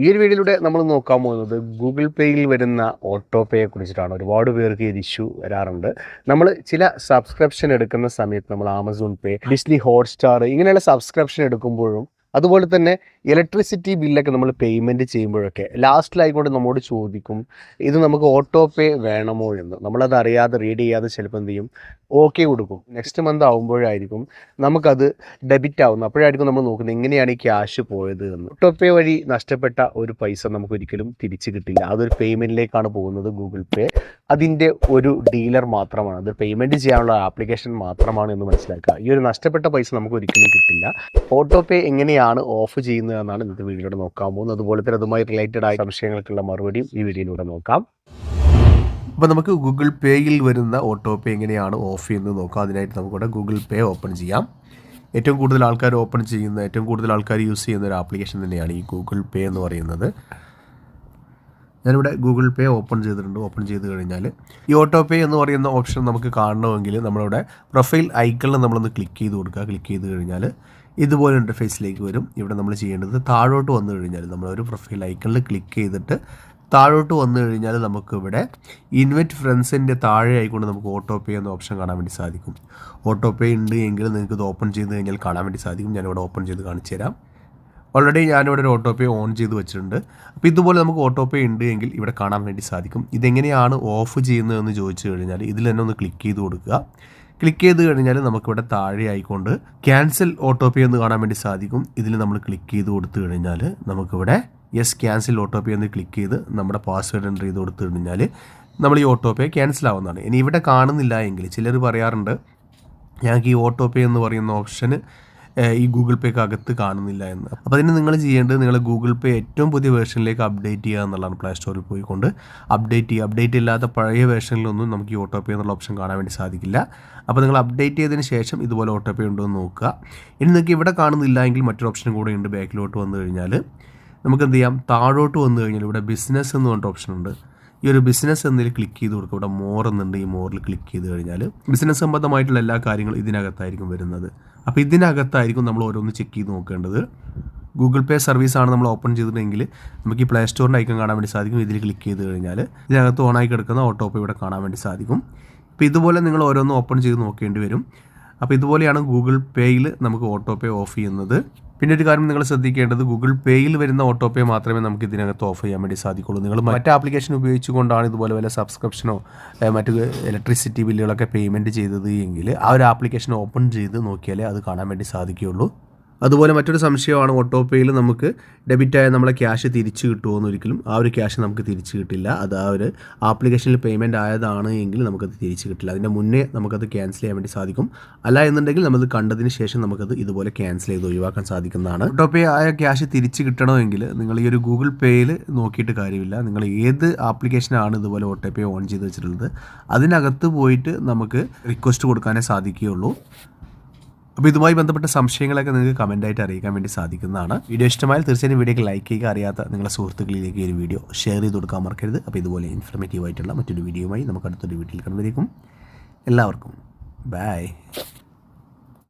ഈ ഒരു വീഡിയോയിലൂടെ നമ്മൾ നോക്കാൻ പോകുന്നത് ഗൂഗിൾ പേയിൽ വരുന്ന ഓട്ടോ പേയെ കുറിച്ചിട്ടാണ്. ഒരുപാട് പേർക്ക് ഈ ഇഷ്യൂ വരാറുണ്ട്. നമ്മൾ ചില സബ്സ്ക്രിപ്ഷൻ എടുക്കുന്ന സമയത്ത് നമ്മൾ ആമസോൺ പേ ഡിസ്നി ഹോട്ട്സ്റ്റാർ ഇങ്ങനെയുള്ള സബ്സ്ക്രിപ്ഷൻ എടുക്കുമ്പോഴും അതുപോലെ തന്നെ ഇലക്ട്രിസിറ്റി ബില്ലൊക്കെ നമ്മൾ പേയ്മെന്റ് ചെയ്യുമ്പോഴൊക്കെ ലാസ്റ്റിലായിക്കൊണ്ട് നമ്മോട് ചോദിക്കും ഇത് നമുക്ക് ഓട്ടോ പേ വേണമോ എന്ന്. നമ്മളത് അറിയാതെ റീഡ് ചെയ്യാതെ ചിലപ്പോൾ എന്ത് ചെയ്യും? ഓക്കെ കൊടുക്കും. നെക്സ്റ്റ് മന്ത് ആകുമ്പോഴായിരിക്കും നമുക്കത് ഡെബിറ്റ് ആവുന്നത്. അപ്പോഴായിരിക്കും നമ്മൾ നോക്കുന്നത് എങ്ങനെയാണ് ഈ ക്യാഷ് പോയത് എന്ന്. ഓട്ടോപേ വഴി നഷ്ടപ്പെട്ട ഒരു പൈസ നമുക്ക് ഒരിക്കലും തിരിച്ചു കിട്ടില്ല. അതൊരു പേയ്മെന്റിലേക്കാണ് പോകുന്നത് ഗൂഗിൾ പേ അതിന്റെ ഒരു ഡീലർ മാത്രമാണ്. അത് പേയ്മെന്റ് ചെയ്യാനുള്ള ആപ്ലിക്കേഷൻ മാത്രമാണ് എന്ന് മനസ്സിലാക്കുക. ഈ ഒരു നഷ്ടപ്പെട്ട പൈസ നമുക്ക് ഒരിക്കലും കിട്ടില്ല. ഓട്ടോ പേ എങ്ങനെയാണ് ഓഫ് ചെയ്യുന്നത് എന്നാണ് ഇന്നത്തെ വീഡിയോയിലൂടെ നോക്കാൻ പോകുന്നത്. അതുപോലെ തന്നെ അതുമായി റിലേറ്റഡ് ആയ സംശയങ്ങൾക്കുള്ള മറുപടിയും ഈ വീഡിയോയിലൂടെ നോക്കാം. അപ്പോൾ നമുക്ക് ഗൂഗിൾ പേയിൽ വരുന്ന ഓട്ടോ പേ എങ്ങനെയാണ് ഓഫ് ചെയ്യുന്നത് നോക്കാം. അതിനായിട്ട് നമുക്കിവിടെ ഗൂഗിൾ പേ ഓപ്പൺ ചെയ്യാം. ഏറ്റവും കൂടുതൽ ആൾക്കാർ ഓപ്പൺ ചെയ്യുന്ന ഏറ്റവും കൂടുതൽ ആൾക്കാർ യൂസ് ചെയ്യുന്ന ഒരു ആപ്ലിക്കേഷൻ തന്നെയാണ് ഈ ഗൂഗിൾ പേ എന്ന് പറയുന്നത്. ഞാനിവിടെ ഗൂഗിൾ പേ ഓപ്പൺ ചെയ്തിട്ടുണ്ട്. ഓപ്പൺ ചെയ്ത് കഴിഞ്ഞാൽ ഈ ഓട്ടോ പേ എന്ന് പറയുന്ന ഓപ്ഷൻ നമുക്ക് കാണണമെങ്കിൽ നമ്മളിവിടെ പ്രൊഫൈൽ ഐക്കണിൽ നമ്മളൊന്ന് ക്ലിക്ക് ചെയ്ത് കൊടുക്കുക. ക്ലിക്ക് ചെയ്ത് കഴിഞ്ഞാൽ ഇതുപോലെ ഇന്റർഫേസിലേക്ക് വരും. ഇവിടെ നമ്മൾ ചെയ്യേണ്ടത് താഴോട്ട് വന്നു കഴിഞ്ഞാൽ നമ്മളൊരു പ്രൊഫൈൽ ഐക്കണിൽ ക്ലിക്ക് ചെയ്തിട്ട് താഴോട്ട് വന്നു കഴിഞ്ഞാൽ നമുക്കിവിടെ ഇൻവെറ്റ് ഫ്രണ്ട്സിന്റെ താഴെ ആയിക്കൊണ്ട് നമുക്ക് ഓട്ടോ പേ എന്ന ഓപ്ഷൻ കാണാൻ വേണ്ടി സാധിക്കും. ഓട്ടോ പേ ഉണ്ട് എങ്കിൽ നിങ്ങൾക്ക് ഇത് ഓപ്പൺ ചെയ്ത് കഴിഞ്ഞാൽ കാണാൻ വേണ്ടി സാധിക്കും. ഞാനിവിടെ ഓപ്പൺ ചെയ്ത് കാണിച്ചു തരാം. ഓൾറെഡി ഞാനിവിടെ ഒരു ഓട്ടോ പേ ഓൺ ചെയ്ത് വെച്ചിട്ടുണ്ട്. അപ്പോൾ ഇതുപോലെ നമുക്ക് ഓട്ടോ പേ ഉണ്ട് എങ്കിൽ ഇവിടെ കാണാൻ വേണ്ടി സാധിക്കും. ഇതെങ്ങനെയാണ് ഓഫ് ചെയ്യുന്നതെന്ന് ചോദിച്ചു കഴിഞ്ഞാൽ ഇതിൽ തന്നെ ഒന്ന് ക്ലിക്ക് ചെയ്ത് കൊടുക്കുക. ക്ലിക്ക് ചെയ്ത് കഴിഞ്ഞാൽ നമുക്കിവിടെ താഴെ ആയിക്കൊണ്ട് ക്യാൻസൽ ഓട്ടോ പേ എന്ന് കാണാൻ വേണ്ടി സാധിക്കും. ഇതിൽ നമ്മൾ ക്ലിക്ക് ചെയ്ത് കൊടുത്തു കഴിഞ്ഞാൽ നമുക്കിവിടെ യെസ് ക്യാൻസൽ ഓട്ടോ പേ എന്ന് ക്ലിക്ക് ചെയ്ത് നമ്മുടെ പാസ്വേഡ് എന്റർ ചെയ്ത് കൊടുത്തു കഴിഞ്ഞാൽ നമ്മൾ ഈ ഓട്ടോ പേ ക്യാൻസൽ ആവുന്നതാണ് ഇനി ഇവിടെ കാണുന്നില്ല എങ്കിൽ ചിലർ പറയാറുണ്ട് ഞങ്ങൾക്ക് ഈ ഓട്ടോ പേ എന്ന് പറയുന്ന ഓപ്ഷന് ഈ ഗൂഗിൾ പേക്ക് അകത്ത് കാണുന്നില്ല എന്ന്. അപ്പോൾ അതിന് നിങ്ങൾ ചെയ്യേണ്ടത് നിങ്ങൾ ഗൂഗിൾ പേ ഏറ്റവും പുതിയ വേർഷനിലേക്ക് അപ്ഡേറ്റ് ചെയ്യുക എന്നുള്ളതാണ് പ്ലേ സ്റ്റോറിൽ പോയിക്കൊണ്ട്. അപ്ഡേറ്റ് ചെയ്യുക. അപ്ഡേറ്റ് ഇല്ലാത്ത പഴയ വേർഷനിലൊന്നും നമുക്ക് ഈ ഓട്ടോ പേ എന്നുള്ള ഓപ്ഷൻ കാണാൻ വേണ്ടി സാധിക്കില്ല. അപ്പോൾ നിങ്ങൾ അപ്ഡേറ്റ് ചെയ്തതിന് ശേഷം ഇതുപോലെ ഓട്ടോ പേ ഉണ്ടോ എന്ന് നോക്കുക. ഇനി നിങ്ങൾക്ക് ഇവിടെ കാണുന്നില്ല എങ്കിൽ മറ്റൊരു ഓപ്ഷൻ കൂടെ ഉണ്ട് ബാക്കിലോട്ട് വന്നു കഴിഞ്ഞാൽ നമുക്ക് എന്ത് ചെയ്യാം? താഴോട്ട് വന്നു കഴിഞ്ഞാൽ ഇവിടെ ബിസിനസ് എന്ന് പറഞ്ഞിട്ട് ഓപ്ഷൻ ഉണ്ട്. ഈ ഒരു ബിസിനസ് എന്നതിൽ ക്ലിക്ക് ചെയ്ത് കൊടുക്കുക. ഇവിടെ മോർ എന്നുണ്ട്. ഈ മോറിൽ ക്ലിക്ക് ചെയ്ത് കഴിഞ്ഞാൽ ബിസിനസ് സംബന്ധമായിട്ടുള്ള എല്ലാ കാര്യങ്ങളും ഇതിനകത്തായിരിക്കും വരുന്നത്. അപ്പോൾ ഇതിനകത്തായിരിക്കും നമ്മൾ ഓരോന്ന് ചെക്ക് ചെയ്ത് നോക്കേണ്ടത്. ഗൂഗിൾ പേ സർവീസാണ് നമ്മൾ ഓപ്പൺ ചെയ്തിട്ടുണ്ടെങ്കിൽ നമുക്ക് ഈ പ്ലേ സ്റ്റോറിന്റെ ഐക്കൺ കാണാൻ വേണ്ടി സാധിക്കും. ഇതിൽ ക്ലിക്ക് ചെയ്ത് കഴിഞ്ഞാൽ ഇതിനകത്ത് ഓണായി കിടക്കുന്ന ഓട്ടോ പേ ഇവിടെ കാണാൻ വേണ്ടി സാധിക്കും. അപ്പോൾ ഇതുപോലെ നിങ്ങൾ ഓരോന്ന് ഓപ്പൺ ചെയ്ത് നോക്കേണ്ടി വരും. അപ്പോൾ ഇതുപോലെയാണ് ഗൂഗിൾ പേയിൽ നമുക്ക് ഓട്ടോ പേ ഓഫ് ചെയ്യുന്നത്. പിന്നെ ഒരു കാര്യം നിങ്ങൾ ശ്രദ്ധിക്കേണ്ടത് ഗൂഗിൾ പേയിൽ വരുന്ന ഓട്ടോ പേ മാത്രമേ നമുക്ക് ഇതിനകത്ത് ഓഫ് ചെയ്യാൻ വേണ്ടി സാധിക്കുള്ളൂ. നിങ്ങൾ മറ്റ് ആപ്ലിക്കേഷൻ ഉപയോഗിച്ചുകൊണ്ടാണ് ഇതുപോലെ വല്ല സബ്സ്ക്രിപ്ഷനോ മറ്റു ഇലക്ട്രിസിറ്റി ബില്ലുകളൊക്കെ പേയ്മെന്റ് ചെയ്തത് എങ്കിൽ ആ ഒരു ആപ്ലിക്കേഷൻ ഓപ്പൺ ചെയ്ത് നോക്കിയാലേ അത് കാണാൻ വേണ്ടി സാധിക്കുകയുള്ളൂ. അതുപോലെ മറ്റൊരു സംശയമാണ് ഓട്ടോ പേയിൽ നമുക്ക് ഡെബിറ്റായ നമ്മളെ ക്യാഷ് തിരിച്ചു കിട്ടുമോ ഒരിക്കലും ആ ഒരു ക്യാഷ് നമുക്ക് തിരിച്ചു കിട്ടില്ല. അത് ആ ഒരു ആപ്ലിക്കേഷനിൽ പേയ്മെന്റ് ആയതാണ് എങ്കിൽ നമുക്കത് തിരിച്ചു കിട്ടില്ല. അതിന്റെ മുന്നേ നമുക്കത് ക്യാൻസൽ ചെയ്യാൻ വേണ്ടി സാധിക്കും. അല്ല എന്നുണ്ടെങ്കിൽ നമ്മൾ കണ്ടതിന് ശേഷം നമുക്കത് ഇതുപോലെ ക്യാൻസൽ ചെയ്ത് ഒഴിവാക്കാൻ സാധിക്കുന്നതാണ്. ഓട്ടോ പേ ആയ ക്യാഷ് തിരിച്ചു കിട്ടണമെങ്കിൽ നിങ്ങൾ ഈ ഒരു ഗൂഗിൾ പേയിൽ നോക്കിയിട്ട് കാര്യമില്ല. നിങ്ങൾ ഏത് ആപ്ലിക്കേഷനാണ് ഇതുപോലെ ഓട്ടോ പേ ഓൺ ചെയ്ത് വെച്ചിട്ടുള്ളത്? അതിനകത്ത് പോയിട്ട് നമുക്ക് റിക്വസ്റ്റ് കൊടുക്കാനേ സാധിക്കുകയുള്ളൂ. അപ്പോൾ ഇതുമായി ബന്ധപ്പെട്ട സംശയങ്ങളൊക്കെ നിങ്ങൾക്ക് കമന്റായിട്ട് അറിയിക്കാൻ വേണ്ടി സാധിക്കുന്നതാണ്. വീഡിയോ ഇഷ്ടമായാൽ തീർച്ചയായും വീഡിയോക്ക് ലൈക്ക് ചെയ്യുക അറിയാത്ത നിങ്ങളുടെ സുഹൃത്തുക്കളിലേക്ക് ഈ ഒരു വീഡിയോ ഷെയർ ചെയ്ത് കൊടുക്കാൻ മറക്കരുത്. അപ്പോൾ ഇതുപോലെ ഇൻഫർമേറ്റീവ് ആയിട്ടുള്ള മറ്റൊരു വീഡിയോയുമായി നമുക്ക് അടുത്തൊരു വീട്ടിൽ കണ്ടുവരേക്കും എല്ലാവർക്കും ബൈ